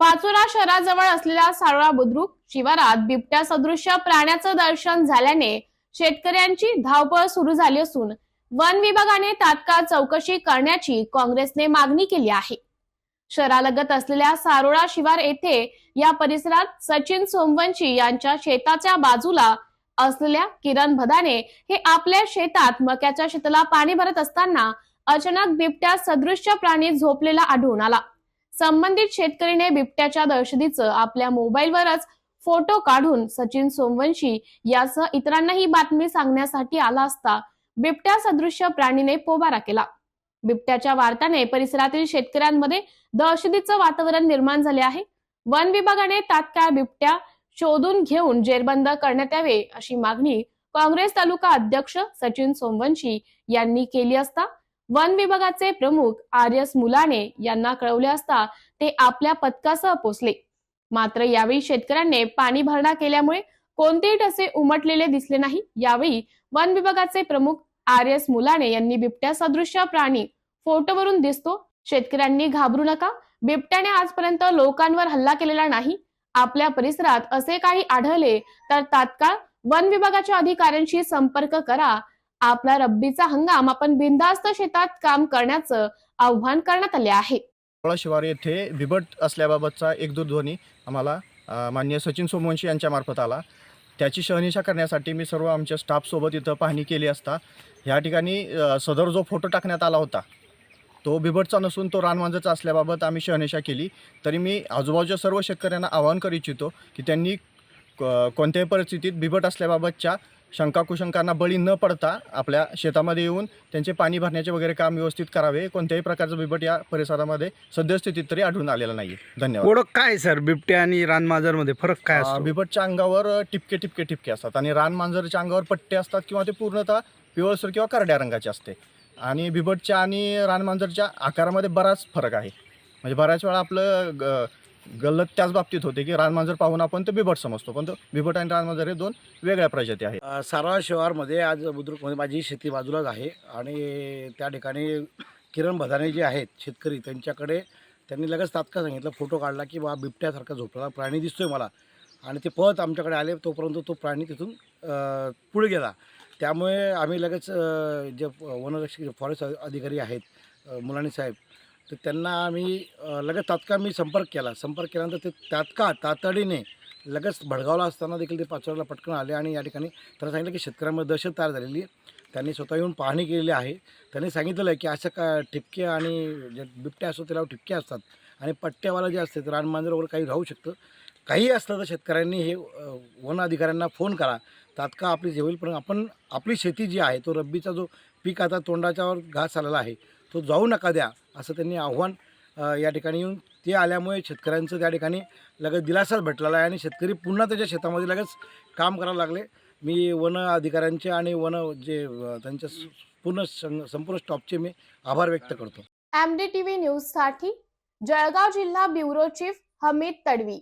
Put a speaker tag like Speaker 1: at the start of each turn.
Speaker 1: पाचोरा शहराजवळ असलेल्या सारोळा बुद्रुक शिवारात बिबट्या सदृश्य प्राण्याचं दर्शन झाल्याने शेतकऱ्यांची धावपळ सुरू झाली असून वन विभागाने तात्काळ चौकशी करण्याची काँग्रेसने मागणी केली आहे. शहरालगत असलेल्या सारोळा शिवार येथे या परिसरात सचिन सोमवंशी यांच्या शेताच्या बाजूला असलेल्या किरण भदाने हे आपल्या शेतात मक्याच्या शेताला पाणी भरत असताना अचानक बिबट्या सदृश्य प्राणी झोपलेला आढळून आला. संबंधित शेतकरीने बिबट्याच्या दहशतीचं आपल्या मोबाईलवरच फोटो काढून सचिन सोमवंशी यासह इतरांना ही बातमी सांगण्यासाठी आला असता बिबट्या सदृश्य प्राणीने पोबारा केला. बिबट्याच्या वार्ताने परिसरातील शेतकऱ्यांमध्ये दहशतीचं वातावरण निर्माण झाले आहे. वन विभागाने तात्काळ बिबट्या शोधून घेऊन जेरबंद करण्यात यावे अशी मागणी काँग्रेस तालुका अध्यक्ष सचिन सोमवंशी यांनी केली असता वन विभागाचे प्रमुख आर एस मुलाने यांना कळवले असता ते आपल्या पथकासह पोचले. मात्र यावेळी शेतकऱ्यांनी पाणी भरणा केल्यामुळे कोणतेही ठसे उमटलेले दिसले नाही. यावेळी वन विभागाचे प्रमुख आर एस मुलाने यांनी बिबट्या सदृश्य प्राणी फोटोवरून दिसतो. शेतकऱ्यांनी घाबरू नका. बिबट्याने आजपर्यंत लोकांवर हल्ला केलेला नाही. आपल्या परिसरात असे काही आढळले तर तात्काळ वन विभागाच्या अधिकाऱ्यांशी संपर्क करा. आपला रब्बीचा हंगाम आपण बिनधास्त शेतात काम करण्याचं आव्हान करण्यात आले आहे.
Speaker 2: शिवार येथे बिबट असल्याबाबतचा एक दूरध्वनी आम्हाला माननीय सचिन सोमवंशी यांच्यामार्फत आला. त्याची शहनिशा करण्यासाठी मी सर्व आमच्या स्टाफसोबत इथं पाहणी केली असता ह्या ठिकाणी सदर जो फोटो टाकण्यात आला होता तो बिबटचा नसून तो रानमांजाचा असल्याबाबत आम्ही शहनिशा केली. तरी मी आजूबाजूच्या सर्व शेतकऱ्यांना आवाहन करू इच्छितो की त्यांनी क- कोणत्याही परिस्थितीत बिबट असल्याबाबतच्या शंका कुशंकांना बळी न पडता आपल्या शेतामध्ये येऊन त्यांचे पाणी भरण्याचे वगैरे काम व्यवस्थित करावे. कोणत्याही प्रकारचं बिबट या परिसरामध्ये सद्यस्थितीत तरी आढळून आलेलं नाही धन्यवाद.
Speaker 3: ओळख काय सर? बिबट्या आणि रानमांजरमध्ये फरक काय असतो?
Speaker 2: बिबटच्या अंगावर टिपके टिपके टिपके असतात आणि रानमांजरच्या अंगावर पट्टे असतात किंवा ते पूर्णतः पिवळसर किंवा करड्या रंगाचे असते. आणि बिबटच्या आणि रानमांजरच्या आकारामध्ये बराच फरक आहे. म्हणजे बऱ्याच वेळा आपलं ग गल्लत त्याच बाबतीत होते की रानमांजर पाहून आपण ते बिबट समजतो. पण तो बिबट आणि रानमांजर हे दोन वेगळ्या प्रजाती आहेत.
Speaker 4: सारा शहरमध्ये आज बुद्रुकमध्ये माझी शेती बाजूलाच आहे आणि त्या ठिकाणी किरण भदाने जे आहेत शेतकरी त्यांच्याकडे त्यांनी लगेच तात्काळ सांगितलं फोटो काढला की बा बिबट्यासारखा झोपलेला प्राणी दिसतोय मला. आणि ते पळत आमच्याकडे आले तोपर्यंत तो प्राणी तिथून पुढे गेला. त्यामुळे आम्ही लगेच जे वनरक्षक फॉरेस्ट अधिकारी आहेत अ, मुलानी साहेब तर त्यांना आम्ही लगेच तात्काळ मी संपर्क केला. संपर्क केल्यानंतर ते तात्काळ तातडीने लगेच भडगावला असताना देखील ते पाचवडला पटकन आले आणि या ठिकाणी त्यांना सांगितलं की शेतकऱ्यांमध्ये दहशत तयार झालेली आहे. त्यांनी स्वतः येऊन पाहणी केलेली आहे. त्यांनी सांगितलेलं आहे की असं का ठिपके आणि जे बिबटे असतो त्याला ठिपके असतात आणि पट्ट्यावाला जे असते ते रानमांजर वगैरे काही राहू शकतं. काही असलं तर शेतकऱ्यांनी हे वन अधिकाऱ्यांना फोन करा. तात्काळ आपली जे होईल पण आपण आपली शेती जी आहे तो रब्बीचा जो पीक आता तोंडाच्यावर घास आलेला आहे तो जाऊ नका द्या. असं त्यांनी आव्हान या ठिकाणी येऊन ते आल्यामुळे शेतकऱ्यांचं त्या ठिकाणी लगेच दिलासाच भेटलेला आहे आणि शेतकरी पुन्हा त्याच्या शेतामध्ये लगेच काम करायला लागले. मी वन अधिकाऱ्यांचे आणि वन जे त्यांच्या पूर्ण सं- संपूर्ण स्टॉपचे मी आभार व्यक्त करतो.
Speaker 1: एमडी टीव्ही न्यूजसाठी जळगाव जिल्हा ब्युरो चीफ हमीद तडवी.